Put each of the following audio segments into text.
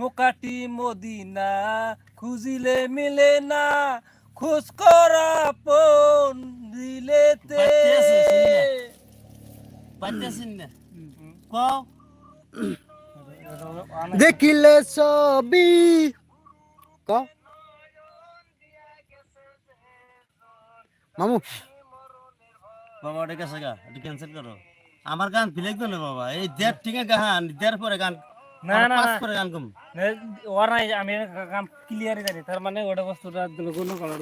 মোকাটি Medina খুঁজিলে মিলে না। খোঁজ করা পন দিলেতে। দেখিলে ছবি। ক? মামু। বাবা ওটা গেছে গা এটা ক্যান্সেল করো। আমার গান ফিলে না বাবা এই দেড় ঠিক গান দেড় পরে গান না, না, পাঁচ না। গান কম। ওর নাই আমি কাম ক্লিয়ারই জানি। তার মানে ওটা বস্তুটা কোনো কালার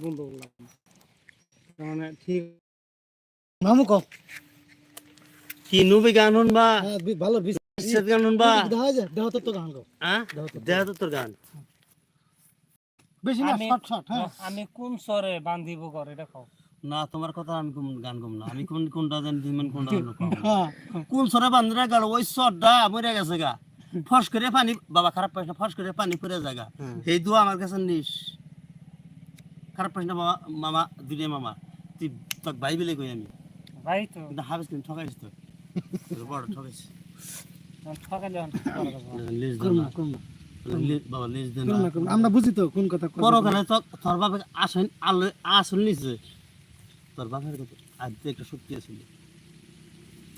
বন্ধ করলাম মানে ঠিক মামু ক কি নুবি গান শুনবা? হ্যাঁ বি- ভালো বিশ গান শুনবা? গান গো হ্যাঁ গান? বেশি না শর্ট শর্ট হ্যাঁ। আমি কোন স্বরে বান্ধিব কর এটা খাও না তোমার কথা আমি কোন গান কম না। আমি কোন কোনটা জানি তুমি কোনটা হ্যাঁ। কোন সরে বান্ধরা গেল ওই সরটা মরে গেছে গা। ফস করে পানি বাবা খারাপ পাইস না ফস করে পানি পড়ে জায়গা এই দোয়া আমার কাছে নিস। খারাপ পাইস না বাবা মামা মামা। তুই তোকে ভাই বলে কই আমি? ভাই তো। কিন্তু হাবিস কিন্তু ঠকাইস তো বড় দে দে আমরা বুঝি তো কোন কথা তোর আসেন আলো আসল নিছে। তোর বাপের কথা? আজ তো একটা শক্তি আছিল?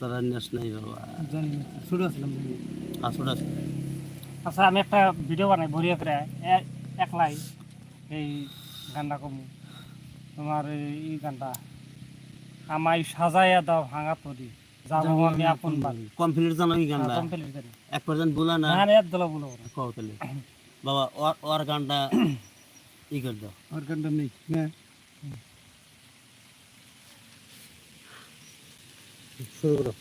তোরা নেস নাই বাবা। জানি না, ছোট ছিলাম জানি না। আসল আছে আচ্ছা আমি একটা ভিডিও বানাই বড়িয়া করে। একলাই এই গানটা কমু। তোমার এই- গানটা। আমায় সাজাইয়া দাও ভাঙা তরি যাব আমি আপন বাড়ি। কমপ্লিট জানো কি গানটা? কমপ্লিট করি এক পর্যন্ত বলা না। গান এর দলা বলো ওরা। কও তাহলে। বাবা ওর ওর গানটা ই করে দাও। আর গানটা নেই। হ্যাঁ। শুরু করো।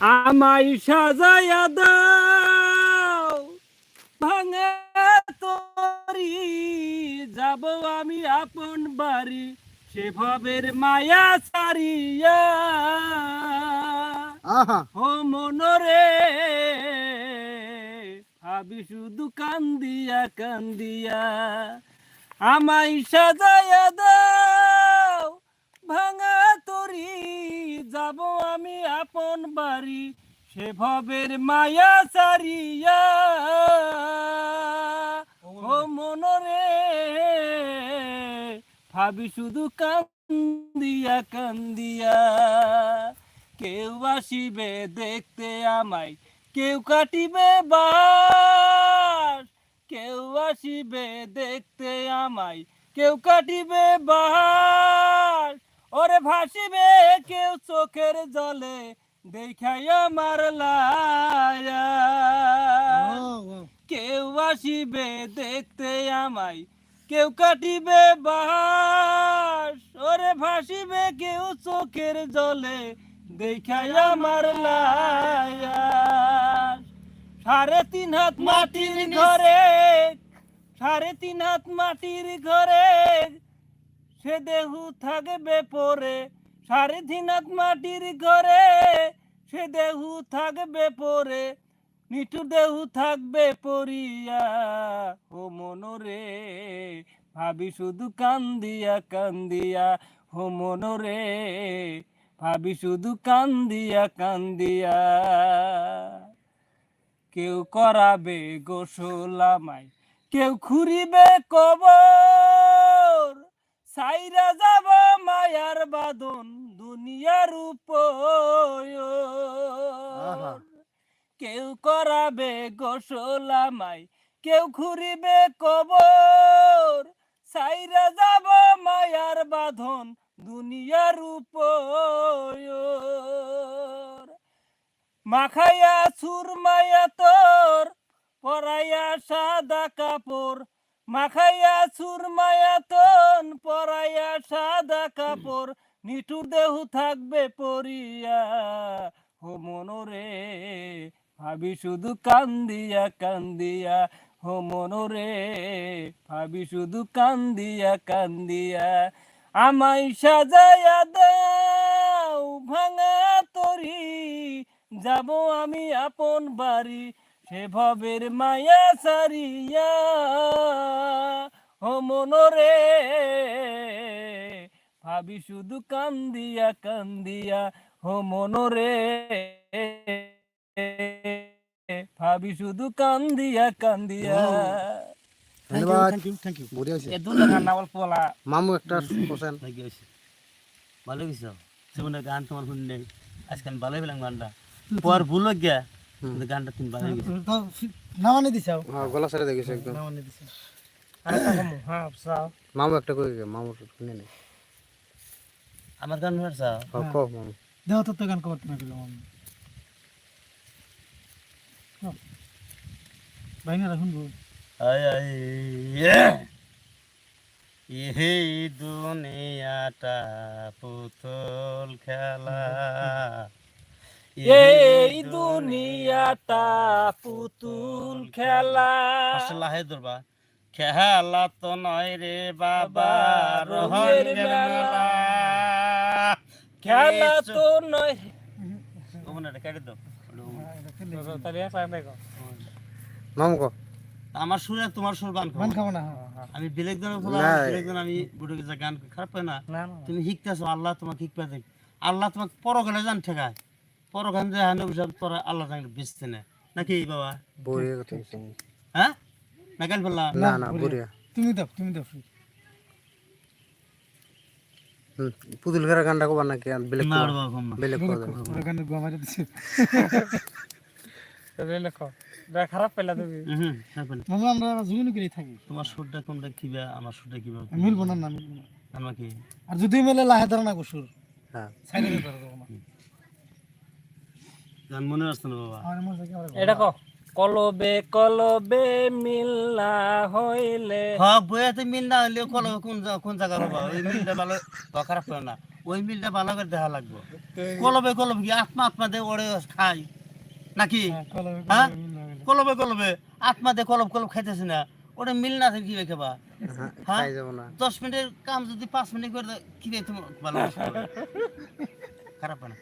আমায় সাজাইয়া দাও ভাঙা তরি যাব আমি আপন বাড়ি সে ভবের মায়া সারিয়া আহা। ও মনরে ভাবি শুধু কান্দিয়া কান্দিয়া। আমায় সাজাইয়া দাও ভাঙা তরি যাব আমি আপন বাড়ি সে ভবের মায়া সারিয়া ও মনরে, ভাবি শুধু কান্দিয়া কান্দিয়া। কেউ আসিবে দেখতে আমায়, কেউ কাটিবে বাস। কেউ আসিবে দেখতে আমায়, কেউ কাটিবে বাস। ওরে ভাসিবে কেউ চোখের জলে দেখাই আমার লায়া ও, ও। কেউ আসিবে দেখতে আমায় কেউ কাটিবে বাস ওরে ভাসিবে কেউ চোখের জলে দেখাই আমার লায়াস সাড়ে তিন হাত মাটির ঘরে সাড়ে তিন হাত মাটির ঘরে সে দেহু থাকবে পরে হাত মাটির ঘরে। সে দেহু থাকবে পরে নিটু দেহু থাকবে পরিয়া। ও মনরে, ভাবি শুধু কান্দিয়া কান্দিয়া। ও মনরে, ভাবি শুধু কান্দিয়া কান্দিয়া। কেউ করাবে গোসলামাই কেউ খুঁড়িবে কবর। সাইরা যাব মায়ার বাদন দুনিয়ার। উপর। কেউ করাবে গোসলামাই কেউ খুঁড়িবে কবর। সাইরা যাব মায়ার বাঁধন দুনিয়ার উপর। মাখাইয়া সুরমায়া তোর পরাইয়া সাদা কাপড়। মাখাইয়া সুরমায়া তোন কাপড়, নিঠুর দেহু থাকবে পরিয়া। ও মনরে, ভাবি শুধু কান্দিয়া কান্দিয়া। হো মনরে, ভাবি শুধু কান্দিয়া কান্দিয়া। আমায় সাজাইয়া দাও, ভাঙা তরি। যাব আমি আপন বাড়ি সে ভবের মায়া সারিয়া ও মনরে ভাবি শুধু কান্দিয়া কান্দিয়া হো মনরে। ভাবি শুধু কান্দিয়া কান্দিয়া। ধন্যবাদ। থ্যাংক ইউ বড়িয়া হয়েছে এ দুটো গান্না মামু একটা কোশ্চেন থ্যাংক ইউ ভালো গেছো গান তোমার পেলাম গানটা। পর ভুল গিয়া গানটা তুমি ভালো গেছো। নামানি দিছাও? হ্যাঁ গলা সারে দেখেছে একদম। নামানি হ্যাঁ মামু একটা কই মামু শুনে নেই। আমার গান হ্যাঁ। দেহ তত্ত্ব গান করতে না গেলাম আমি বাইনারা শুনব? আয় আয় ইয়ে। এই দুনিয়াটা পুতুল খেলা। এই দুনিয়াটা পুতুল খেলা। আসলে হে দুর্বা খেলা তো নয় রে বাবা মেলা। মেলা। খেলা তো নয় আমার সুরে তোমার সুর গান খাব। না। আমি জন না। বেলেগ আমি বুড়ো গেছে গান খারাপ পাই না। তুমি শিখতেছো আল্লাহ তোমাকে শিখবে দেখ আল্লাহ তোমাকে পরকালে জান ঠেকায়। পরকান যে হানো তোরা আল্লাহ জানলে বেচতে না নাকি বাবা? হ্যাঁ? না বললাম না না বড়িয়া। তুমি দাও তুমি দাও পুতুল খেরা গানটা কবার নাকি? আর বেলেগ। বেলেগ গানের খারাপ পেলা তুমি। মামা আমরা জুগুনি করে থাকি। তোমার সুরটা কোনটা কিবা আমার সুরটা কিবা মিলবো না না মিলবো না। আমাকে আর যদি মেলে লাহে ধরে না গোসুর হ্যাঁ। সাইডে ধরে দেবো গান মনে আসছে না বাবা। এটা কো কলবে কলবে মিল্লা হইলে। হক বইয়াতে মিল না হইলে কল কোন জা- কোন জায়গা বাবা ওই মিলটা ভালো খারাপ করে না? ওই মিলটা ভালো করে দেখা লাগবে। কলবে কলবে কি আত্মা আত্মা দিয়ে ওড়ে খাই? নাকি? কলবে হ্যাঁ? কলবে। কলবে কলবে আত্মা দিয়ে কলব কলব খাইতেছে না। ওটা মিল না থাকে কি রেখে বা? হ্যাঁ হ্যাঁ? খাই যাব না। দশ মিনিটের কাম যদি পাঁচ মিনিট করে দেয়, কি রে তোমার ভালো খারাপ না?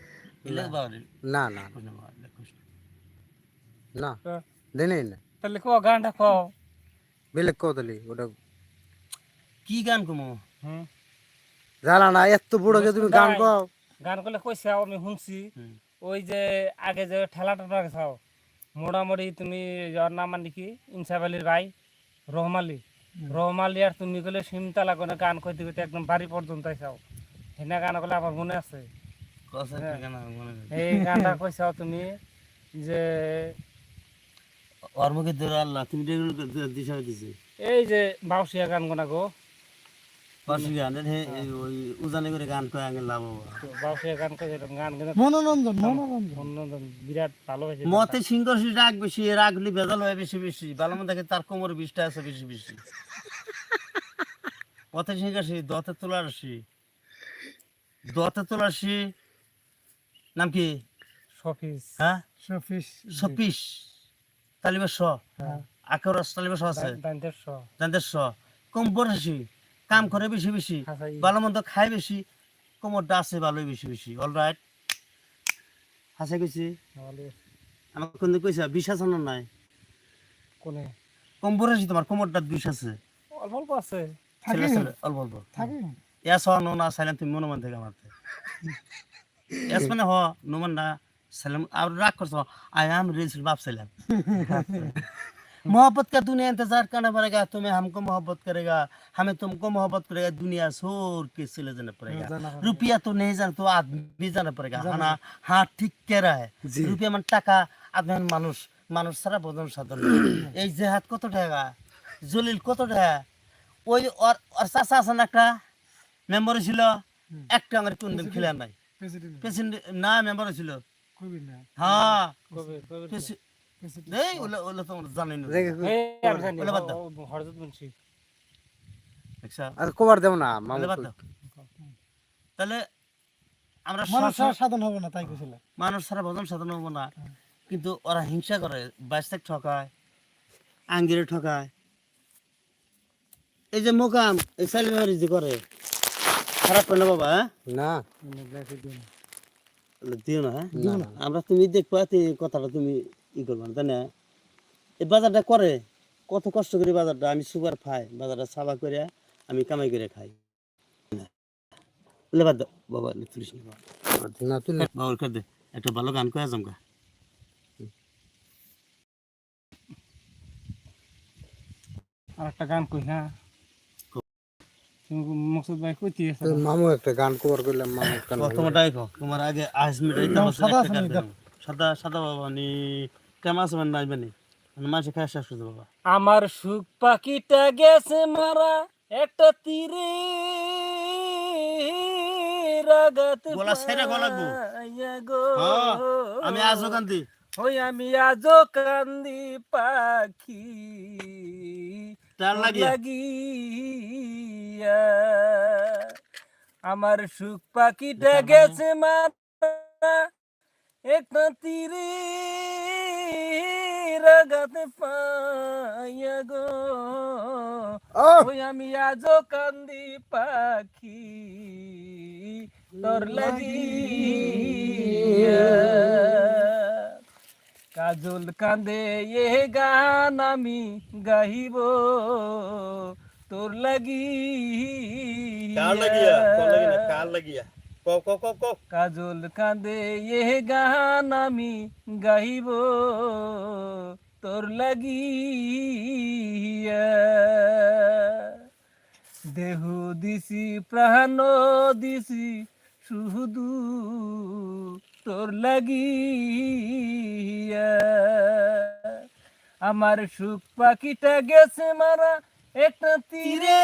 না না না। দেনে না তাহলে কো গানটা কো বেলেগ কও তাহলে ওটা কি গান কমো হুম জানা না এত বড় কে তুমি গান। কও গান করলে কইছে আমি শুনছি ওই যে আগে যে ঠেলা টেলা গেছাও মোটামুটি তুমি যার নাম মানে কি ইনসাফ আলী রায় রহমালি রহমালি আর তুমি গেলে সিমতালা করে গান কইতে কইতে একদম বাড়ি পর্যন্ত আইসাও হেনা গান করলে আমার মনে আছে এই গানটা কইছাও তুমি যে ওর মুখে ধরে আল্লাহ তুমি দিশা দিছে। এই যে বাউসিয়া গান গোনা গো। মতে সিংহর্ষি রাগ বেশি রাগ হলে বেজাল হয় বেশি বেশি ভালো মতো থাকে তার কোমর বিষটা আছে বেশি বেশি। মতে সিংহর্ষি দতে তোলারসি। দতে তোলারসি নাম কি? সফিস হ্যাঁ? শফিস। সপিস তালিবা স আকার তালিবা স আছে। দান্তের স কম কাম করে বেশি বেশি। ভালো মন্দ খায় বেশি। কোমরটা আছে ভালোই বেশি বেশি। অল রাইট হাসা আমাকে কোন কইছা? বিষ আছে না নাই? কোনে? কম তোমার কোমরটা বিষ আছে। অল্প অল্প আছে। অল্প অল্প। থাকে। এস হ নো না সাইলেন তুমি মনোমান থেকে আমার এস মানে হ নোমান না। সাইলেন আর রাগ করছো আই एम रियल बाप साइलेन मोहब्बत का दुनिया इंतजार करना पड़ेगा तुम्हें हमको मोहब्बत करेगा हमें तुमको मोहब्बत करेगा दुनिया छोड़ के चले जाना पड़ेगा रुपया तो नहीं जाना तो आदमी जाना पड़ेगा हाँ हाँ ठीक कह रहा है रुपया মানে টাকা আদমি মানে মানুষ মানুষ ছাড়া বোঝন সাধারণ এই জেহাদ কত টাকা জলিল কত টাকা ওই ওর ওর চাষা আছে না একটা মেম্বার ছিল একটা আমার কোনদিন খেলে নাই প্রেসিডেন্ট প্রেসিডেন্ট না মেম্বার ছিল কবি না? হ্যাঁ। কবে কবে এই ওলা ওলা তো জানি না। দেখে এই আমি জানি বলে বাদ দাও। হরজত বলছি আচ্ছা। আর কবার দেব না মামু দাও। তাহলে আমরা মানুষ সাধন হবে না তাই কইছিল। মানুষ ছাড়া ভোজন সাধন হব না। কিন্তু ওরা হিংসা করে বাইশটাক ঠকায় আঙ্গিরে ঠকায়। এই যে মোকাম এই সাইলেমারি যে করে খারাপ করে না বাবা হ্যাঁ? না। দিও না হ্যাঁ? আমরা তুমি দেখবা কথাটা তুমি ই করব না তাই এই বাজারটা করে কত কষ্ট করে বাজারটা আমি সুগার খাই বাজারটা সাবা করে আমি কামাই করে খাই। লেবার দাও বাবা তুলিস দে। একটা ভালো গান করে আজমকা আর একটা গান কই না মকসুদ ভাই কইতে মামু একটা গান কভার করলাম মামু গান তোমারটাই কো তোমার আগে মিটাই সাদা? সাদা সাদা বাবা নি কেমন আছে মানে নাইবে নি মানে মাসে খাই শেষ করতে বাবা। আমার সুখ পাখিটা গেছে মারা একটা তীরে রাগাত গলা গো। হ্যাঁ, আমি আজও কান্দি। ওই আমি আজও কান্দি পাখি। তার লাগিয়া। আমার সুখ পাখিটা গেছে মারা একটা তীরে রাগাতে পাইয়া গো। ওই আমি আজও কান্দি পাখি। তোর লাগিয়া। কাজল কান্দে এ গান আমি গাইব তোর লাগি লাগিয়া? লাগিয়া? লাগিয়া কাজল কান্দে এ গান আমি গাইব তোর লাগি দেহ দিছি প্রাণ দিছি শুধু তোর লাগি আমার সুখ পাখিটা গেছে মারা একটা তীরে।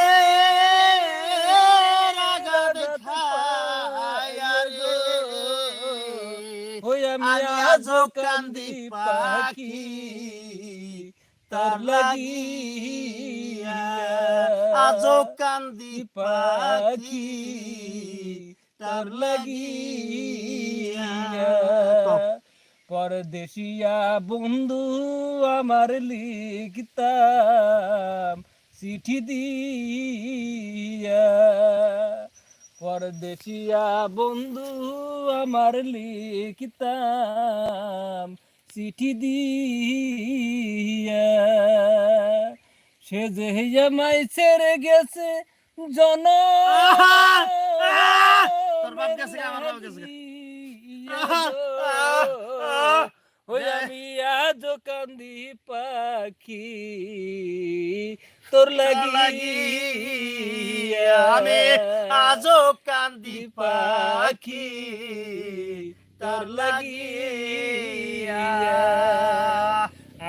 আমি কান্দি পাখি। তার লাগি আজও কান্দি পাখি। তার লাগি পরদেশিয়া বন্ধু আমার লিখতাম চিঠি দিয়া। পরদেশিয়া বন্ধু আমার লিখতাম চিঠি দিয়া। সে যে আমায় ছেড়ে গেছে জন তোর বাপ গেছে আমার বাপ গেছে। ওই আমি আজ কান্দি পাখি তোর লাগি আমি আজও কান্দি পাখি তোর লাগি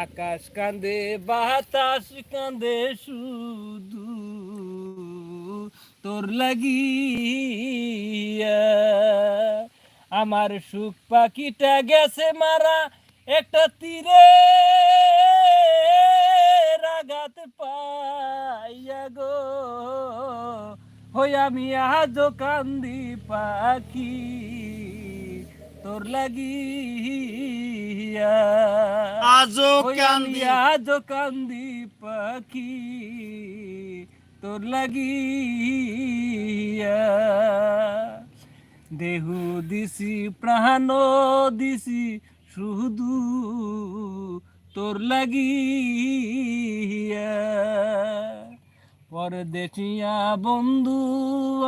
আকাশ কান্দে বাতাস কান্দে শুধু তোর লাগিয়া। আমার সুখ পাখিটা গেছে মারা একটা তীরে। রাগাত পাইয়া গো হই আমি আজও কান্দি পাখি। তোর লাগিয়া। আজও আমি কান্দি। আজ কান্দি পাখি। তোর লাগিয়া। দেহু দিছি, প্রাণ দিছি, শুধু তোর লাগিয়া। পরদেশিয়া বন্ধু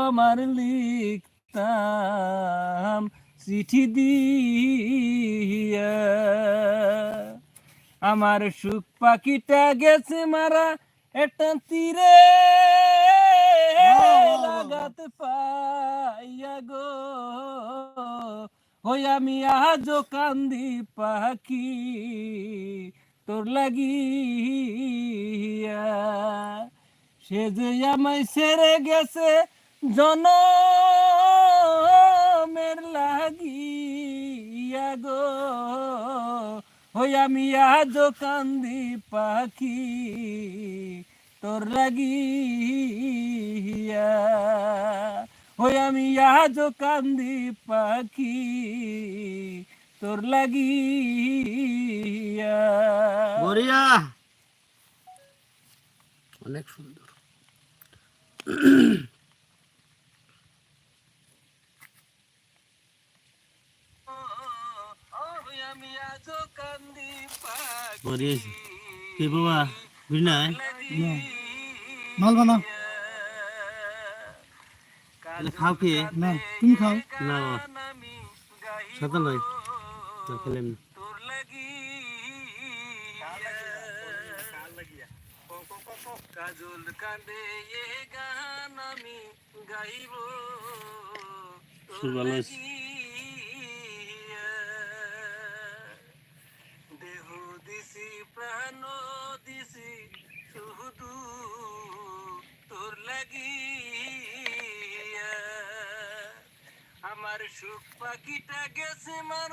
আমার লিখতাম চিঠি দিয়া। আমার সুখ পাখিটা গেছে মারা একটা তীরে লাগাতে পাইয়া গো। হই আমি আজও কান্দি পাখি তোর লাগিয়া। সে যে আমায় ছেড়ে গেছে জনমের লাগিয়া গো। হই আমি আজও কান্দি পাখি, তোর লাগিয়া। হই আমি আজও কান্দি পাখি, তোর লাগিয়া। বরিয়া অনেক সুন্দর আমি আজও কান্দি বরিয়া কে বাবা বুঝি নাই মাল বানাও খাও কি? না তুমি খাও। না সাথে নয়। কাজল কাঁদে গান আমি গাইব। তোর লাগিয়া। লাগিয়া আমার সুখ পাখিটা গেছে মারা